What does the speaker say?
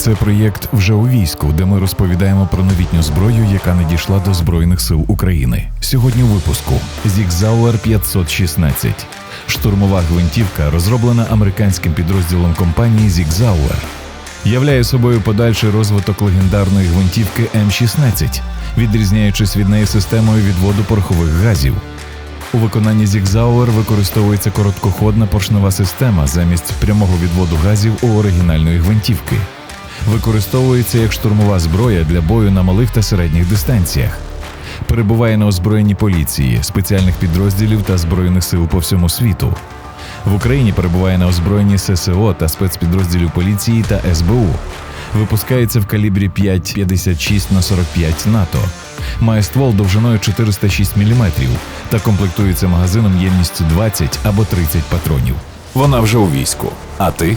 Це проєкт вже у війську, де ми розповідаємо про новітню зброю, яка надійшла до Збройних сил України. Сьогодні у випуску Зігзауер 516. Штурмова гвинтівка, розроблена американським підрозділом компанії Зігзауер. Являє собою подальший розвиток легендарної гвинтівки М16, відрізняючись від неї системою відводу порохових газів. У виконанні Зігзауер використовується короткоходна поршнева система замість прямого відводу газів у оригінальної гвинтівки. Використовується як штурмова зброя для бою на малих та середніх дистанціях. Перебуває на озброєнні поліції, спеціальних підрозділів та збройних сил по всьому світу. В Україні перебуває на озброєнні ССО та спецпідрозділів поліції та СБУ. Випускається в калібрі 5,56 на 45 НАТО. Має ствол довжиною 406 мм та комплектується магазином ємністю 20 або 30 патронів. Вона вже у війську. А ти?